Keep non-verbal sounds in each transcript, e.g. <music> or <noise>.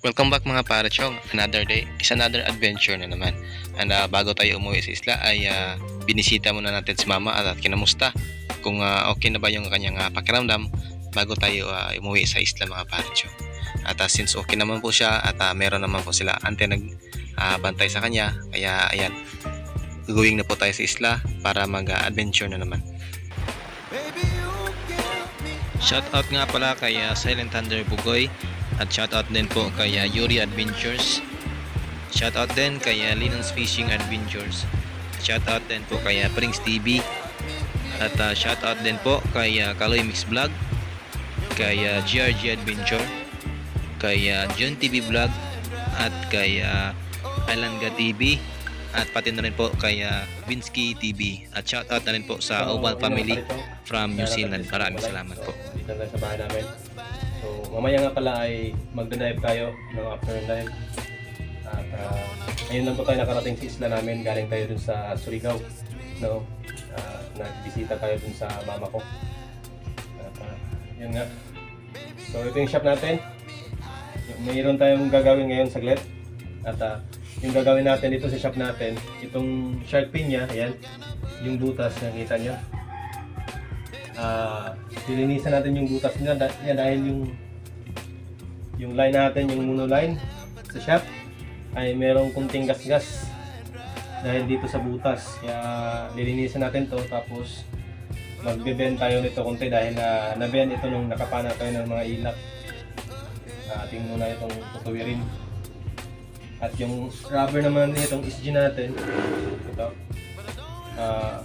Welcome back mga parachong. Another day, is another adventure na naman. And ah, bago tayo umuwi sa isla ay ah, binisita muna natin si mama at, at kinamusta kung ah, okay na ba yung kanyang ah, pakiramdam bago tayo ah, umuwi sa isla mga parachong. At ah, since okay naman po siya at ah, meron naman po sila ante nag ah, bantay sa kanya kaya ayan going na po tayo sa isla para mag-adventure na naman. Shoutout nga pala kay ah, Silent Thunder Bugoy at shoutout din po kay ah, Yuri Adventures. Shoutout din kay ah, Linens Fishing Adventures. Shoutout din po kay ah, Prince TV. At ah, shoutout din po kay Kaloy Mix Vlog, kay ah, GRG Adventure, kay John TV Vlog, at kay uh, TV, at pati na rin po kay ah, Vinsky TV. At shoutout na rin po sa Oval Family from New Zealand. Maraming salamat po. Dito lang sa bahay namin. So, mamaya nga pala ay magda-dive tayo ng afternoon dive. At uh, ngayon lang po tayo nakarating sa isla namin. Galing tayo dun sa Surigao. No? Uh, nagbisita tayo dun sa mama ko. At uh, yun nga. So, ito yung shop natin. Mayroon tayong gagawin ngayon saglit. At uh, yung gagawin natin dito sa shop natin, itong shark fin niya, ayan, yung butas, nakita niya ah lilinisan natin yung butas niya, niya dahil yung yung line natin, yung mono line sa shop ay merong kunting gasgas dahil dito sa butas. Kaya lilinisan natin to tapos magbe-bend tayo nito konti dahil na na-bend ito nung nakapana tayo ng mga ilak. Uh, ating muna itong tutuwirin. At yung rubber naman nitong SG natin, ito, ah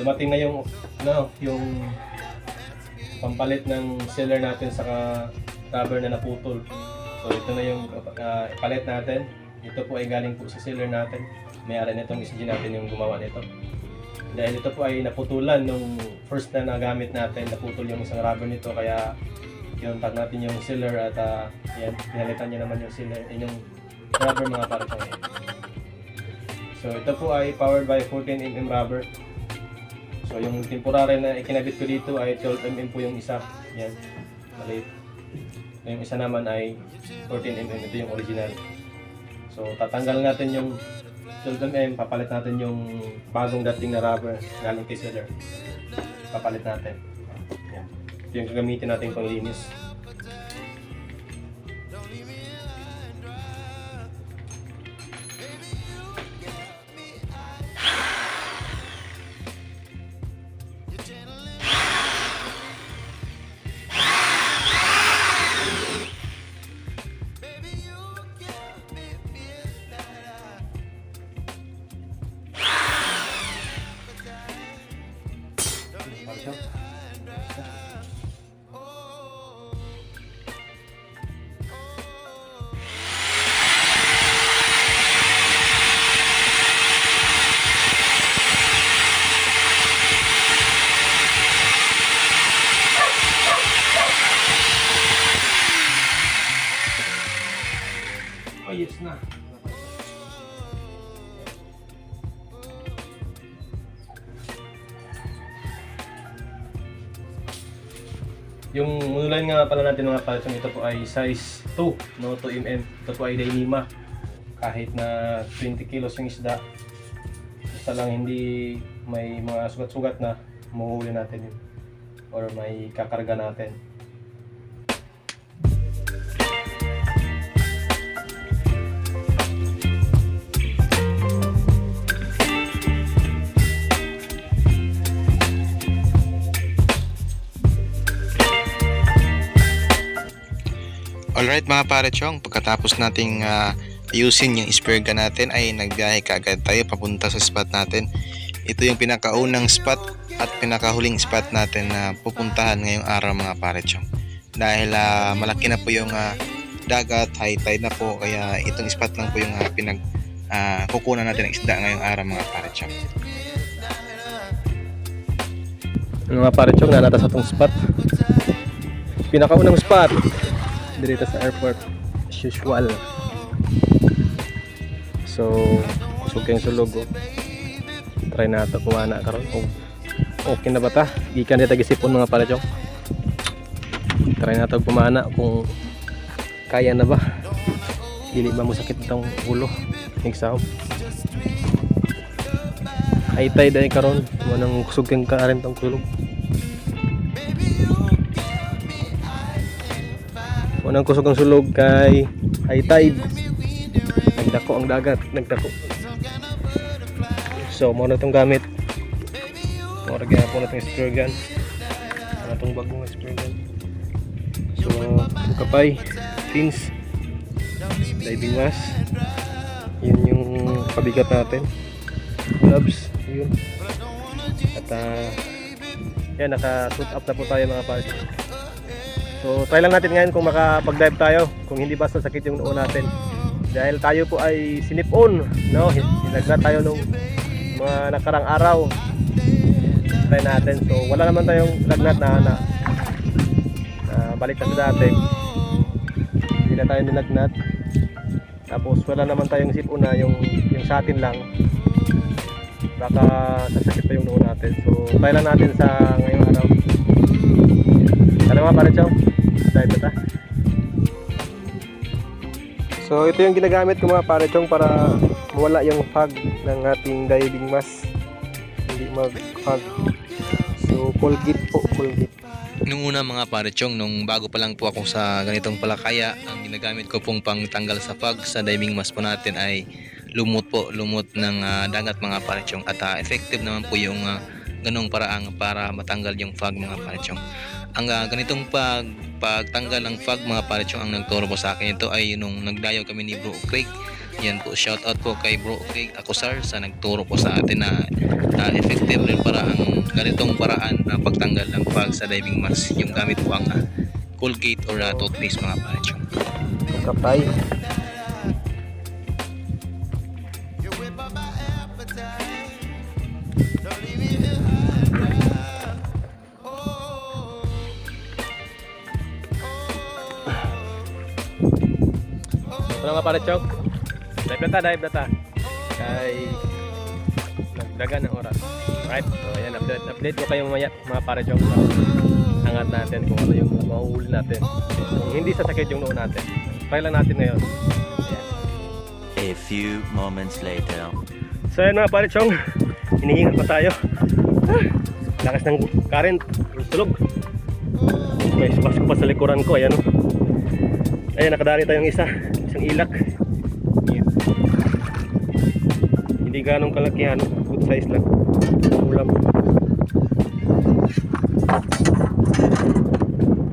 dumating na yung ano, yung pampalit ng sealer natin sa rubber na naputol. So ito na yung uh, palit natin. Ito po ay galing po sa sealer natin. May-ari nitong SG natin yung gumawa nito. Dahil ito po ay naputulan nung first na nagamit natin, naputol yung isang rubber nito kaya kinontak natin yung sealer at uh, yan, pinalitan niya naman yung sealer, eh, yung rubber mga para sa So ito po ay powered by 14mm rubber. So yung temporary na ikinabit ko dito ay 12mm po yung isa. Yan. Maliit. Yung isa naman ay 14mm. Ito yung original. So tatanggal natin yung 12mm. Papalit natin yung bagong dating na rubber galing kay seller. Papalit natin. Yan. Ito yung gagamitin natin panglinis. Natin mga palsong ito po ay size 2, no 2mm. Ito po ay Dainima. Kahit na 20 kilos yung isda, basta lang hindi may mga sugat-sugat na mahuhuli natin yun. Or may kakarga natin. Alright mga parechong, pagkatapos nating ah, ayusin yung spare gun natin ay nagbiyahe kaagad tayo papunta sa spot natin. Ito yung pinakaunang spot at pinakahuling spot natin na pupuntahan ngayong araw mga parechong. Dahil ah, malaki na po yung ah, dagat, high tide na po, kaya itong spot lang po yung ah, pinag ah, kukunan natin ng isda ngayong araw mga parechong. Ano nga pare chong, nanata sa tong spot. Pinakaunang spot. Dito sa airport. As usual. So, kayong sulog. Oh. Try na ito kumana karon. Oh. Okay na ba ta? Gikan dito gisipon mga pare chong. Try na ito kumana kung kaya na ba. Dili ba mo sakit itong ulo? Exam. High tide ay karon. Manang kusog kang kaarin tong tulog. Unang kusog ang sulog kay high tide. Nagdako ang dagat, nagdako. So, mo na itong gamit. Mo ra gyapon na itong spear gun. Ano itong bagong spear gun. So, kapay, pins, diving mask. Yun yung pabigat natin. Gloves, yun. At ah, yan, naka-suit up na po tayo mga pare. So, try lang natin ngayon kung makapag-dive tayo. Kung hindi basta sakit yung noo natin. Dahil tayo po ay sinipon. No? Hinagda tayo nung mga nakarang araw. Try natin. So, wala naman tayong lagnat na, na, na balik na sa dati. Hindi na tayo nilagnat. Tapos, wala naman tayong sipon na yung, yung sa atin lang. Baka sasakit pa yung noo natin. So, try lang natin sa ngayong araw. Ano nga pare Chong? Dive na ta. So ito yung ginagamit ko mga pare Chong para mawala yung fog ng ating diving mask. Hindi mag-fog. So Colgate po, Colgate. Nung una mga parechong, nung bago pa lang po ako sa ganitong palakaya, ang ginagamit ko pong pangtanggal sa fog sa diving mask po natin ay lumot po, lumot ng ah, dagat mga parechong at ah, effective naman po yung ah, ganong paraang para matanggal yung fog mga parechong. Ang ah, ganitong pag pagtanggal ng fog mga parechong ang nagturo po sa akin ito ay nung nagdayo kami ni Bro Craig. Yan po, shout out po kay Bro Craig Acosar sa nagturo po sa atin na na effective rin para ang ganitong paraan na pagtanggal ng fog sa diving mask yung gamit po ang ah, Colgate or ah, toothpaste mga parechong. Kapay. Nga pare Chong? Dive na ta, dive na ta. Kay nagdagan ng oras. Right? So ayan, update, update ko kayo mamaya mga pare Chong. So, angat natin kung ano yung mahuhuli natin. Kung hindi sasakit yung noo natin. Try lang natin ngayon. Ayan. A few moments later. So ayan mga pare Chong, hinihingal pa tayo. Ah, Lakas ng current, tulog. May pasok pa sa likuran ko, ayan o. Ayan, nakadali tayong isa, isang ilak. Ayan. Hindi ganong kalakihan, good size lang. Ulam.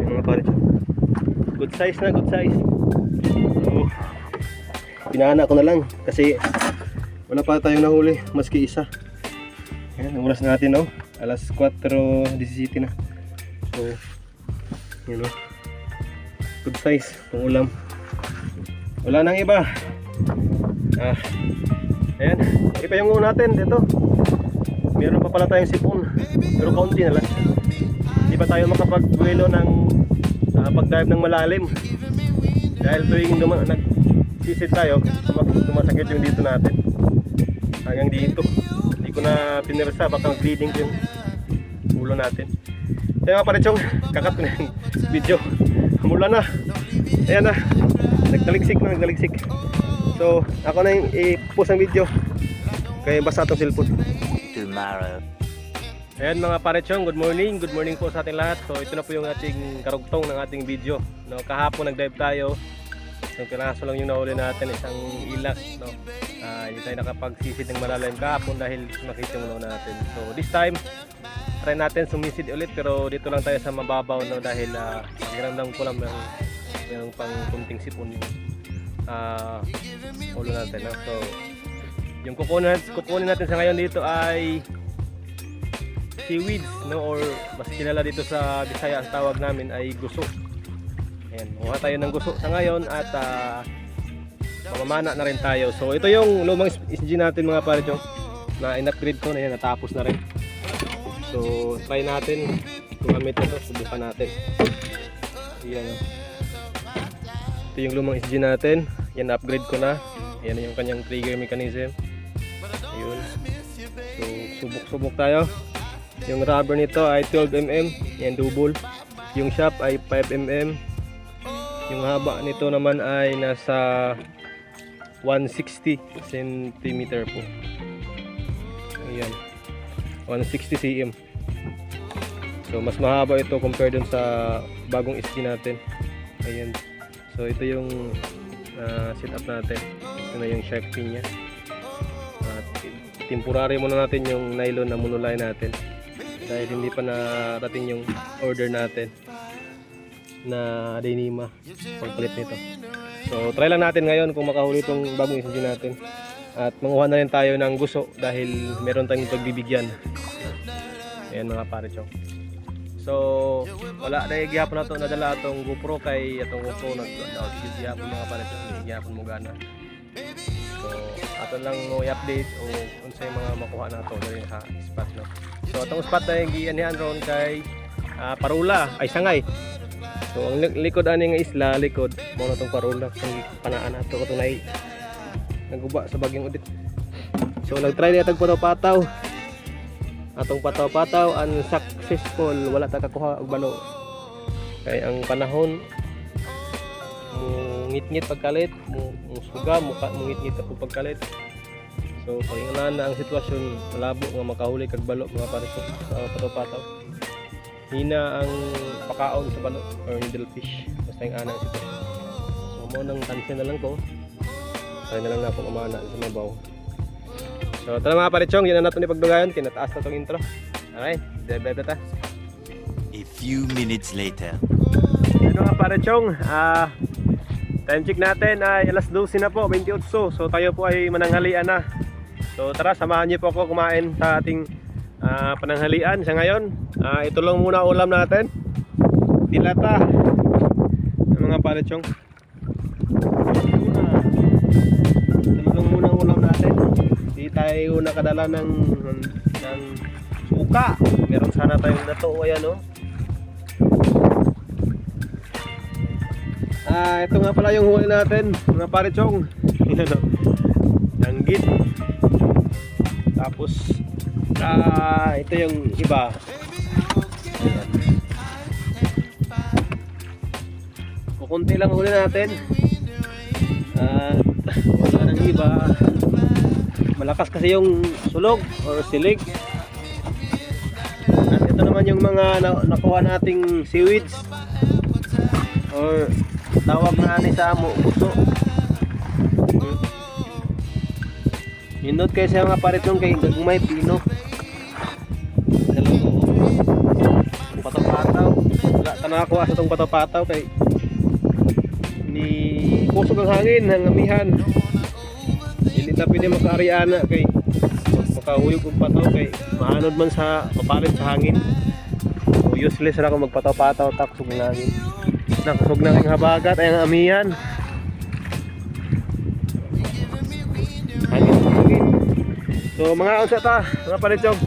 Ayan mga pare. Good size na, good size. So, pinana ko na lang kasi wala pa tayong nahuli, maski isa. Ayan, ang oras natin, no? Alas 4.17 na. So, yun, no? Good size, pang ulam. Wala nang iba. Ah, ayan, iba yung natin dito. Meron pa pala tayong sipon. Pero kaunti na lang. Hindi pa tayo makapag-duelo ng ah, pag-dive ng malalim. Dahil tuwing nag-visit tayo, sumasakit yung dito natin hanggang dito hindi ko na pinirsa baka bleeding ko yung ulo natin kaya mga parechong kakat na yung video mula na ayan na nagtaliksik na nagtaliksik so ako na yung i-post ang video kaya basta itong cellphone Tomorrow. Ayan mga parechong, good morning. Good morning po sa ating lahat. So ito na po yung ating karugtong ng ating video. No, kahapon nag-dive tayo. Yung piraso lang yung nahuli natin, isang ilak. No? Ah, hindi tayo nakapagsisid ng malalim kahapon dahil sumakit yung ulo natin. So this time, try natin sumisid ulit pero dito lang tayo sa mababaw no dahil uh, pakiramdam ko lang ng yung pang kunting sipon yung ah, ulo natin. No? So yung kukunin, kukunin natin sa ngayon dito ay seaweeds, no? Or mas kilala dito sa Bisaya ang tawag namin ay guso. Ayan, kuha tayo ng guso sa ngayon at ah, mamamana na rin tayo. So ito yung lumang SG natin mga chong na in-upgrade ko na yan, natapos na rin. So try natin gumamit ito, subukan natin. Ayan. Ito yung lumang SG natin. Yan upgrade ko na. Yan yung kanyang trigger mechanism. Ayun. So subok-subok tayo. Yung rubber nito ay 12mm, yan double. Yung shop ay 5mm. Yung haba nito naman ay nasa 160 cm po. Ayan. 160 cm. So mas mahaba ito compare dun sa bagong SG natin. Ayan. So ito yung ah, setup natin. Ito na yung shark fin niya. At temporary muna natin yung nylon na monoline natin. Dahil hindi pa narating yung order natin na denima pagpalit nito. So try lang natin ngayon kung makahuli itong bagong SG natin. At manguha na rin tayo ng guso dahil meron tayong pagbibigyan. Ayan mga pare chong. So, wala na gihapon na to nadala atong GoPro kay atong GoPro nag daw gihapon mga pare chong, hindi gihapon mo gana. So, ato lang mo i-update o unsay mga makuha nato diri sa spot no. So, atong spot na yung gianihan ron kay ah, Parula ay Sangay. So, ang lik- likod ani nga isla, likod mo na tong Parula kung panaan nato katong nai naguba sa bagyong udit. So, nag-try na tag pataw-pataw. Atong pataw-pataw unsuccessful, wala ta kakuha og balo. Kay ang panahon mo ngit-ngit pagkalit, mo, mo suga, mo, ngit-ngit ako pagkalit. So, paringanan na ang sitwasyon, malabo nga makahuli kag balo mga pare ko sa pataw-pataw. Hina ang pakaon sa balo or needle fish. Basta yung anang sitwasyon. So, mo nang tansin na lang ko. Try na lang na ako mamana sa mabaw. So, tara mga paritsong, yun na natin ipagdugayon. Kinataas na itong intro. Alright, debe ta. A few minutes later. Ano nga paritsong, ah, time check natin ay alas 12 na po, 28. So, tayo po ay mananghalian na. So, tara, samahan niyo po ako kumain sa ating ah, pananghalian sa ngayon. Ah, ito lang muna ulam natin. Tilata. Mga paritsong. Hindi tayo nakadala ng, ng suka. Meron sana tayong nato. Ayan o. Ah, ito nga pala yung huli natin, mga pare chong. <laughs> Yan o. Danggit. Tapos, ah, ito yung iba. Ayan. Kukunti lang huli natin. At <laughs> wala nang iba. Malakas kasi yung sulog or silig. At ito naman yung mga na- nakuha nating seaweeds. Or tawag na ni sa amo buso. Nindot kayo sa mga paritong kay gagmay pino. Patapataw. Wala ka nakakuha sa itong patapataw kay Ni kusog ang hangin ang amihan Hindi na pwede makaariana kay Makahuyog ang pataw kay Maanod man sa mapalit sa hangin So useless na ako magpataw-pataw taksog ng hangin Nakusog na ang habagat ay ang amihan. Hangin, hangin. So mga unsa ta, mga palitsog.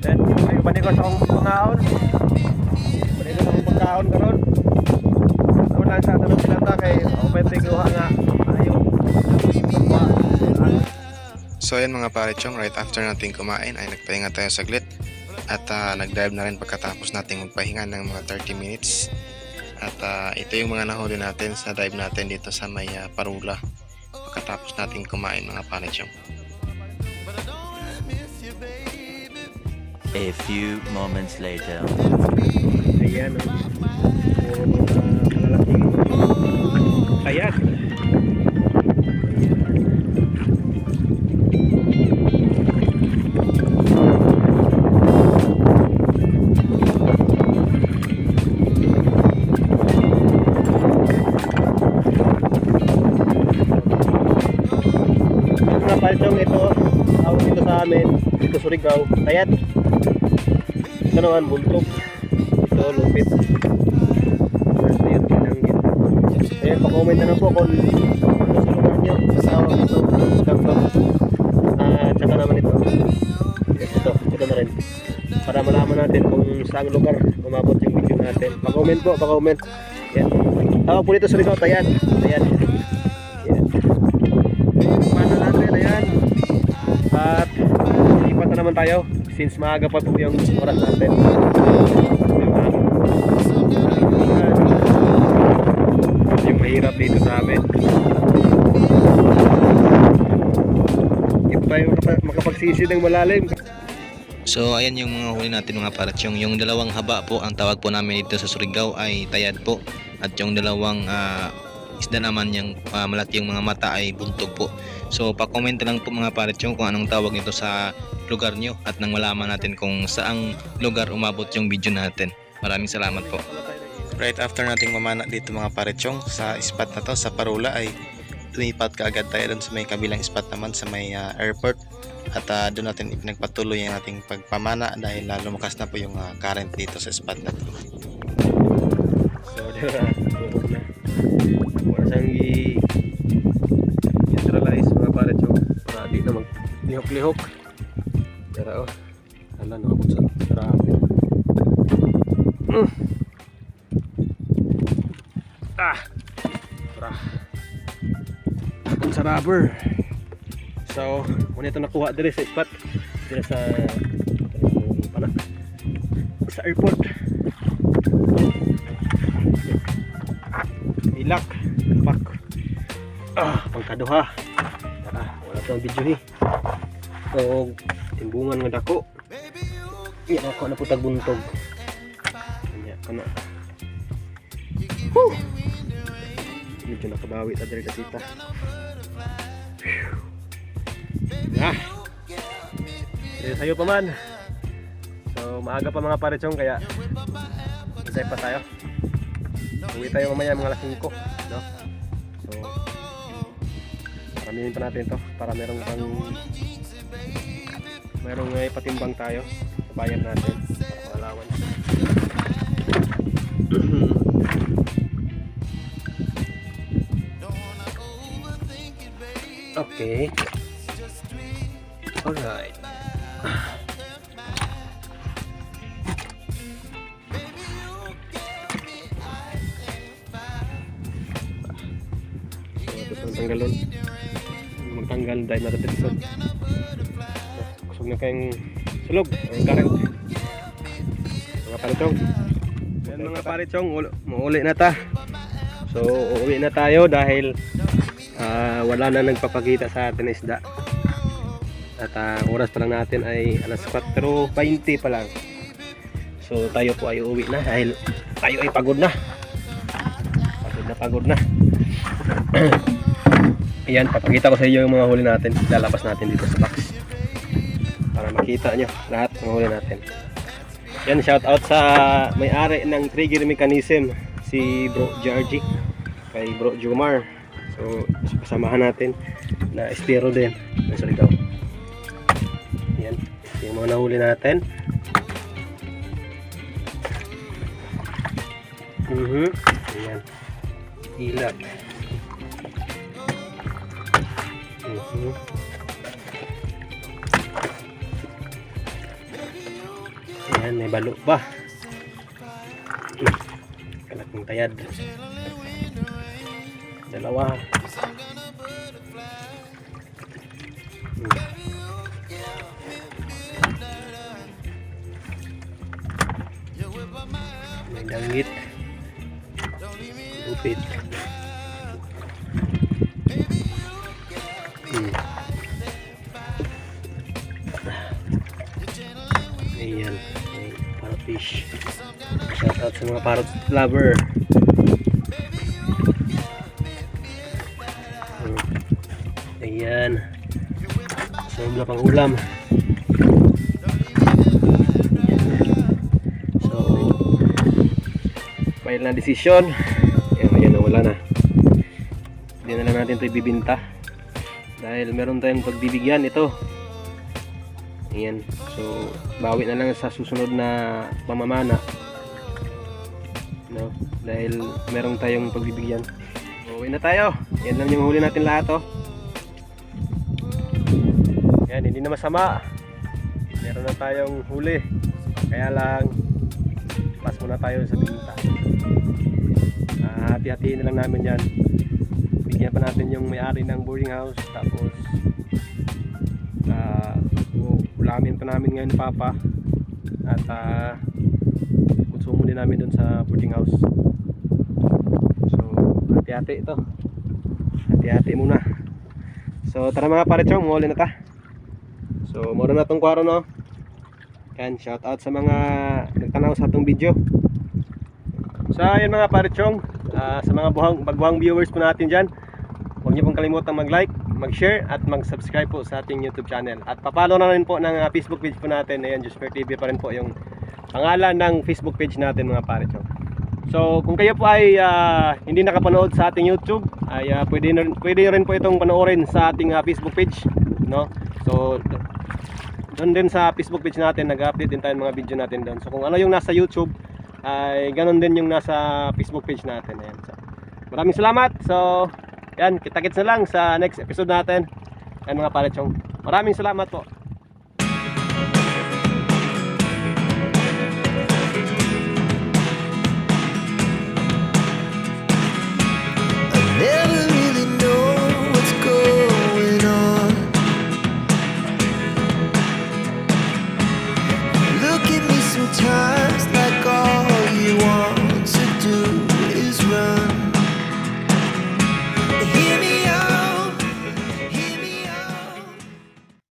Then ko sa akong ko sa akong pagkaon karon. So ayan mga parechong, right after natin kumain ay nagpahinga tayo saglit at ah, nag-dive na rin pagkatapos nating magpahinga ng mga 30 minutes. At ah, ito yung mga nahuli natin sa dive natin dito sa may ah, Parula pagkatapos nating kumain mga parechong. A few moments later. Ayan oh. Puro Ito naman, buntok. Ito, lupit. Ito yun, pinanggit. Ayan, pa-comment na lang po kung ano sa lugar nyo. Kasama ito. Ito. Ah, tsaka naman ito. Ito, ito na rin. Para malaman natin kung saan lugar umabot yung video natin. Pa-comment po, pa-comment. Yan. Tawag po dito sa likod. Ayan. Ayan. Mana natin. Ayan. At ipat na naman tayo since maaga pa po yung oras natin. Yung mahirap dito sa amin. Pa tayo makapa- makapagsisi ng malalim. So ayan yung mga huli natin mga paratyong. Yung dalawang haba po ang tawag po namin dito sa Surigao ay tayad po. At yung dalawang ah, isda naman yung ah, malaki yung mga mata ay buntog po. So pa-comment lang po mga paratyong kung anong tawag nito sa lugar nyo at nang malaman natin kung saang lugar umabot yung video natin. Maraming salamat po. Right after nating mamana dito mga parechong sa spot na to sa Parula ay lumipat ka agad tayo doon sa may kabilang spot naman sa may ah, airport at ah, doon natin ipinagpatuloy ang ating pagpamana dahil uh, lumakas na po yung ah, current dito sa spot na to. So, <laughs> Tuhog na. Wala siyang i-neutralize mga pare chong para di na mag-lihok-lihok. Pero, oh. Hala, nakabot sa grabe. Mm. Ah! Abot sa rubber. So, muna ito nakuha dire sa spot. Dire sa pana sa airport. Ah pangkaduha tara wala tong video ni so timbungan nga dako. Yan ako na putag buntog kanya kana Whew! medyo nakabawi ta diri kasita ah Dito tayo pa man. So maaga pa mga parechong kaya Isay pa tayo. Uwi tayo mamaya mga alas 5, paramihin pa natin to para merong pang merong uh, patimbang tayo sa bayan natin para pangalawan. okay. Alright. Tanggalon. Magtanggal dahil dito. Kusog na kayong sulog. Ang current. Mga palitong. Yan mga palitong. Muuli na ta. So, uuwi na tayo dahil ah, wala na nagpapakita sa atin isda. At ah, oras pa lang natin ay alas 4.20 pa lang. So, tayo po ay uuwi na dahil tayo ay pagod na. Pagod na pagod na. <clears throat> Ayan, papakita ko sa inyo yung mga huli natin. Lalabas natin dito sa box. Para makita nyo lahat ng huli natin. Yan, shout out sa may-ari ng trigger mechanism, si Bro Georgie, kay Bro Jumar. So, kasamahan natin na estero din. Nasa ligaw. Yan, yung mga nahuli natin. Mhm. Ayan. Ilat. Mhm. Ayan, may balo pa. Kalaking tayad. Dalawa. Hmm. May danggit. Lupit. Mga parrot lover. Hmm. Ayan. So, wala pang ulam. So, final na decision. Ayan, ayan wala na. Hindi na lang natin ito ibibinta. Dahil meron tayong pagbibigyan ito. Ayan. So, bawi na lang sa susunod na pamamana. No? Dahil meron tayong pagbibigyan. Uwi na tayo. Yan lang yung huli natin lahat, oh. Yan, hindi na masama. Meron na tayong huli. Kaya lang, pas muna tayo sa binta. Ah, hati-hatiin na lang namin yan. Bigyan pa natin yung may-ari ng boarding house. Tapos, ah, u- ulamin pa namin ngayon Papa. At, ah, din namin dun sa boarding house. So, hati-hati ito. Hati-hati muna. So, tara mga parechong, muli na ta. So, mura na tong kwaro no. Yan, shout out sa mga nagtanaw sa atong video. So, ayun mga parechong, ah, sa mga buhang, bagwang viewers po natin dyan, huwag niyo pong kalimutang mag-like, mag-share, at mag-subscribe po sa ating YouTube channel. At papalo na rin po ng ah, Facebook page po natin. Ayan, Jusper TV pa rin po yung pangalan ng Facebook page natin mga parechong. So, kung kayo po ay ah, hindi nakapanood sa ating YouTube, ay ah, pwede, pwede rin po itong panoorin sa ating ah, Facebook page, no? So, doon din sa Facebook page natin, nag-update din tayo ng mga video natin doon. So, kung ano yung nasa YouTube, ay ganun din yung nasa Facebook page natin. Ayan. So, maraming salamat. So, yan, kita-kits na lang sa next episode natin. Yan mga palechong. Maraming salamat po.